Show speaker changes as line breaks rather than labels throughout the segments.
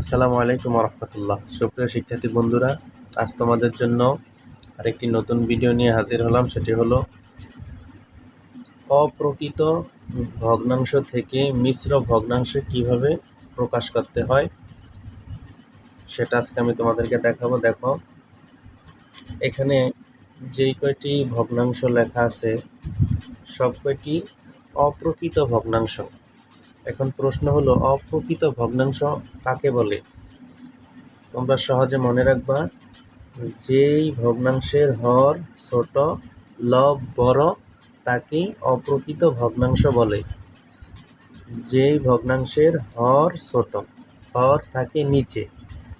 আসসালামু আলাইকুম রহমতুল্লাহ সুপ্রিয় শিক্ষার্থী বন্ধুরা, আজ তোমাদের জন্য আরেকটি নতুন ভিডিও নিয়ে হাজির হলাম। সেটি হলো, অপ্রকৃত ভগ্নাংশ থেকে মিশ্র ভগ্নাংশে কীভাবে প্রকাশ করতে হয়, সেটা আজকে আমি তোমাদেরকে দেখাবো। দেখো, এখানে যেই কয়টি ভগ্নাংশ লেখা আছে, সব কয়টি অপ্রকৃত ভগ্নাংশ। এখন প্রশ্ন হলো, অপ্রকৃত ভগ্নাংশ কাকে বলে? তোমরা সহজে মনে রাখবা, যেই ভগ্নাংশের হর ছোট, লব বড়, তাকে অপ্রকৃত ভগ্নাংশ বলে। যেই ভগ্নাংশের হর ছোট, হর থাকে নিচে।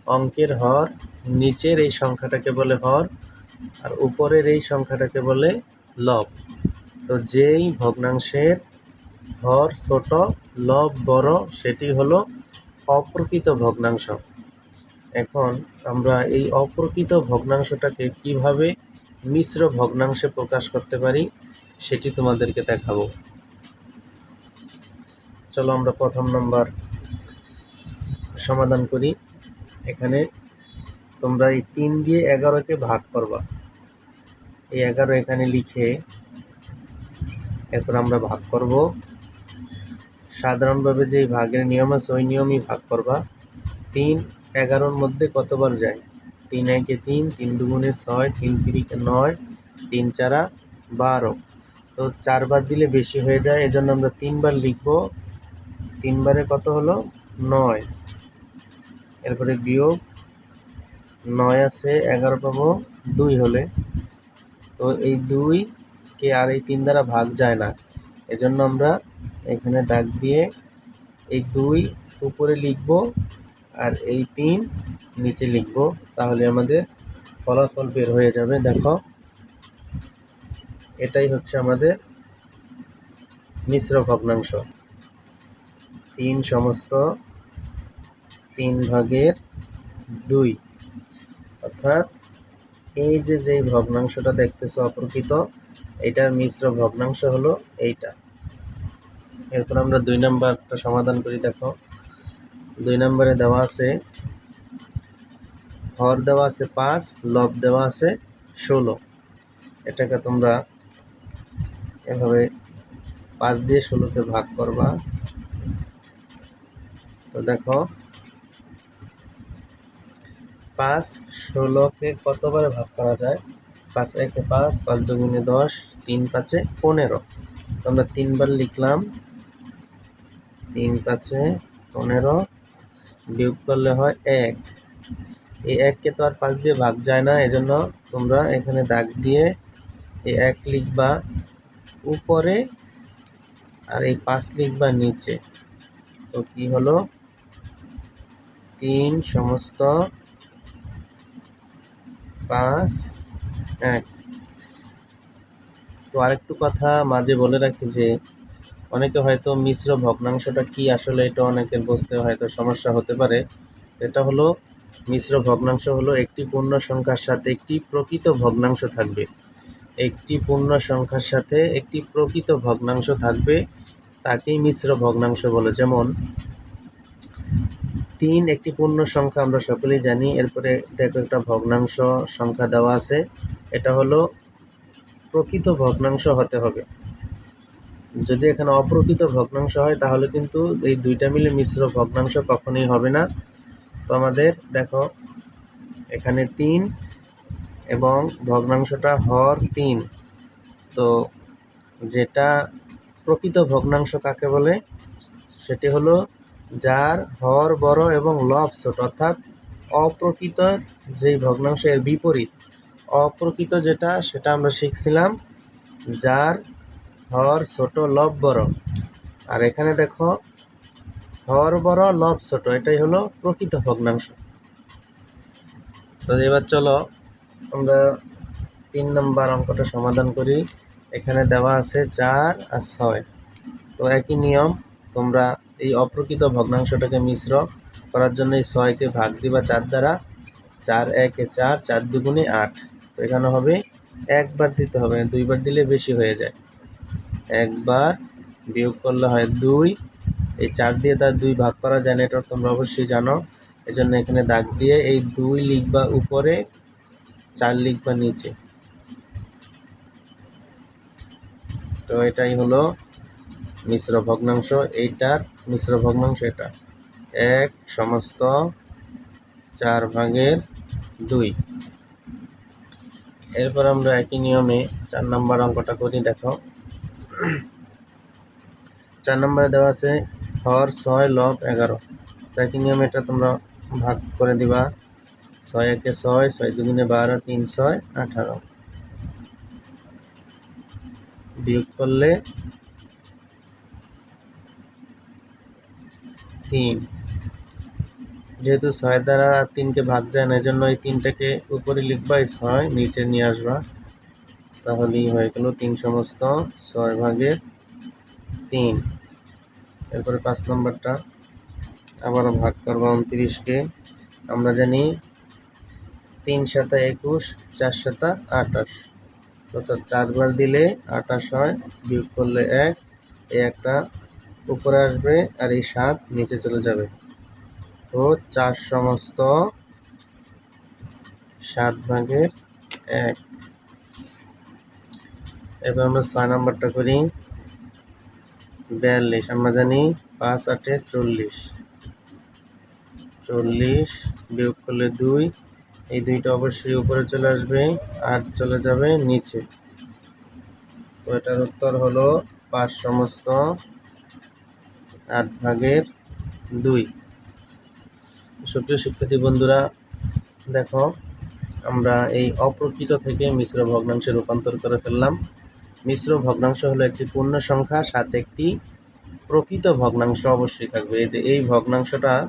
অঙ্কের হর, নিচের এই সংখ্যাটাকে বলে হর, আর উপরের এই সংখ্যাটাকে বলে লব। তো যেই ভগ্নাংশের হর ছোট, লব, বড়, সেটি হলো অপ্রকৃত ভগ্নাংশ। এখন আমরা এই অপ্রকৃত ভগ্নাংশটাকে কীভাবে মিশ্র ভগ্নাংশে প্রকাশ করতে পারি, সেটি তোমাদেরকে দেখাবো। চলো আমরা প্রথম নম্বর সমাধান করি। এখানে তোমরা এই তিন দিয়ে এগারোকে ভাগ করবা। এই এগারো এখানে লিখে এরপর আমরা ভাগ করব। সাধারণভাবে যে ভাগের নিয়ম আছে, ওই নিয়মই ভাগ করবা। তিন এগারোর মধ্যে কতবার যায়? তিন একে তিন তিন দুগুণে ছয়, তিন তিরিকে নয়, তিন চারা বারো। তো চারবার দিলে বেশি হয়ে যায়, এজন্য আমরা তিনবার লিখব। তিনবারে কত হলো? নয়। এরপরে বিয়োগ। নয় আছে, এগারো পাবো, দুই হলে। তো এই দুই কে আর এই তিন দ্বারা ভাগ যায় না। এজন্য আমরা এখানে দাগ দিয়ে এই দুই উপরে লিখব আর এই তিন নিচে লিখব, তাহলে আমাদের ফলাফল বের হয়ে যাবে। দেখো, এটাই হচ্ছে আমাদের মিশ্র ভগ্নাংশ। তিন সমস্ত তিন ভাগের দুই, অর্থাৎ এই যে যেই ভগ্নাংশটা দেখতেছো অপ্রকৃত, এটার মিশ্র ভগ্নাংশ হলো এইটা। এরপর আমরা দুই নাম্বারটা সমাধান করি, দেখো। দুই নম্বরে দেওয়া আছে, হর দেওয়া আছে পাঁচ, লব দেওয়া আছে ষোলো। এটাকে তোমরা এভাবে পাঁচ দিয়ে ষোলোকে ভাগ করবা। তো দেখো, পাঁচ ষোলোকে কতবার ভাগ করা যায়? পাঁচ একে পাঁচ পাঁচ দুগুণে দশ, তিন পাঁচে পনেরো। তো আমরা তিনবার লিখলাম তিন পাঁচে পনেরো বিয়োগ করলে হয় এক। এই এককে তো আর পাঁচ দিয়ে ভাগ যায় না, এজন্য তোমরা এখানে দাগ দিয়ে এই এক লিখবা উপরে আর এই পাঁচ লিখবা নিচে। তো কি হলো? তিন সমস্ত পাঁচ, এক। তো আরেকটু কথা মাঝে বলে রাখি যে অনেকে হয়তো মিশ্র ভগ্নাংশটা কি আসলে এটা অনেকের বুঝতে হয়তো সমস্যা হতে পারে। এটা হলো মিশ্র ভগ্নাংশ হলো একটি পূর্ণ সংখ্যার সাথে একটি প্রকৃত ভগ্নাংশ থাকবে। একটি পূর্ণ সংখ্যার সাথে একটি প্রকৃত ভগ্নাংশ থাকবে, তাকেই মিশ্র ভগ্নাংশ বলে। যেমন, তিন একটি পূর্ণ সংখ্যা আমরা সকলেই জানি, এরপরে দেখো একটা ভগ্নাংশ সংখ্যা দেওয়া আছে। এটা হলো প্রকৃত ভগ্নাংশ হতে হবে। যদি এখানে অপ্রকৃত ভগ্নাংশ হয়, তাহলে কিন্তু এই দুইটা মিলে মিশ্র ভগ্নাংশ কখনোই হবে না। তো আমাদের দেখো, এখানে তিন এবং ভগ্নাংশটা হর তিন। তো যেটা প্রকৃত ভগ্নাংশ কাকে বলে? সেটি হলো যার হর বড় এবং লব ছোট, অর্থাৎ অপ্রকৃত যেই ভগ্নাংশের বিপরীত। অপ্রকৃত যেটা, সেটা আমরা শিখছিলাম, যার হর ছোট, লব, বড়। আর এখানে দেখো হর বড়, লব, ছোট, এটাই হলো প্রকৃত ভগ্নাংশ। তো এবার চলো, আমরা তিন নম্বর অঙ্কটা সমাধান করি। এখানে দেওয়া আছে চার আর ছয়। তো একই নিয়ম, তোমরা এই অপ্রকৃত ভগ্নাংশটাকে মিশ্র করার জন্য এই ছয়কে ভাগ দিবা চার দ্বারা। চার একে চার চার দুগুণে আট। তো এখানে হবে একবার দিতে হবে, দুইবার দিলে বেশি হয়ে যায়। একবার বিয়োগ করলে হয় দুই। এই চার দিয়ে তার দুই ভাগ করা যায় না এটা তোমরা অবশ্যই জানো। এজন্য এখানে দাগ দিয়ে এই দুই লিখবা উপরে, চার লিখবা নিচে। তো এটাই হলো মিশ্র ভগ্নাংশ। এইটার মিশ্র ভগ্নাংশ এটা। এক সমস্ত চার ভাগের দুই। এরপর আমরা একই নিয়মে চার নম্বর অঙ্কটা করি, দেখো। চার নম্বরে দেওয়া আছে, হর, ছয়, লব, এগারো। একই নিয়মে এটা তোমরা ভাগ করে দিবা। ছয় একে ছয় ছয় দুগুণে বারো, তিন, ছয়, আঠারো। বিয়োগ করলে তিন। যেহেতু ছয় দ্বারা তিনকে ভাগ যায় না এই জন্য এই তিনটাকে উপরে লিখবা এই ছয় নিচে নিয়ে আসবা। তাহলেই হয়ে গেল তিন সমস্ত ছয় ভাগের তিন। এরপরে পাঁচ নম্বরটা। আবারও ভাগ করব উনত্রিশকে। আমরা জানি তিন সাতা একুশ, চার সাতা আঠাশ। অর্থাৎ চারবার দিলে আঠাশ হয়, বিয়োগ করলে এক। এই একটা উপরে আসবে আর এই সাত নিচে চলে যাবে। তো চার সমস্ত সাত ভাগের এক। এবার আমরা ছয় নাম্বারটা করি। বিয়াল্লিশ, আমরা জানি পাঁচ, আটে চল্লিশ। চল্লিশ বিয়োগ করলে দুই, এই দুইটা অবশ্যই উপরে চলে আসবে, আর চলে যাবে নিচে। তো এটার উত্তর হলো পাঁচ সমস্ত আট ভাগের দুই। সুপ্রিয় শিক্ষার্থী বন্ধুরা, দেখো, আমরা এই অপ্রকৃত থেকে মিশ্র ভগ্নাংশে রূপান্তর করে ফেললাম। মিশ্র ভগ্নাংশ হলো একটি পূর্ণ সংখ্যা, সাথে একটি প্রকৃত ভগ্নাংশ অবশ্যই থাকবে। এই যে এই ভগ্নাংশটা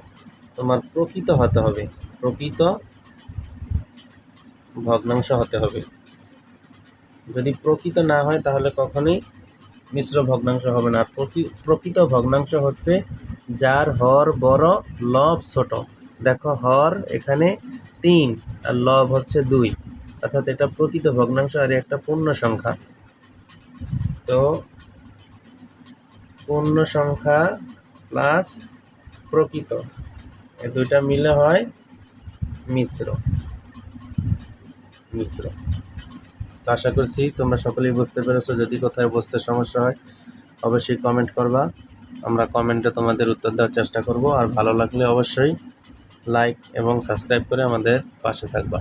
তোমার প্রকৃত হতে হবে, প্রকৃত ভগ্নাংশ হতে হবে। যদি প্রকৃত না হয় তাহলে কখনোই মিশ্র ভগ্নাংশ হবে না। আর প্রকৃ- প্রকৃত ভগ্নাংশ হচ্ছে যার হর বড়, লব ছোট। দেখো হর এখানে তিন, আর লব হচ্ছে দুই। অর্থাৎ এটা প্রকৃত ভগ্নাংশ আর একটা পূর্ণ সংখ্যা। তো পূর্ণ সংখ্যা প্লাস প্রকৃত। এই দুইটা মিলে হয় মিশ্র। মিশ্র। আশা করছি তোমরা সকলেই বুঝতে পেরেছ। যদি কোথায় বুঝতে সমস্যা হয়, অবশ্যই কমেন্ট করবা। আমরা কমেন্টে তোমাদের উত্তর দেওয়ার চেষ্টা করব। আর ভালো লাগলে অবশ্যই লাইক এবং সাবস্ক্রাইব করে আমাদের পাশে থাকবা।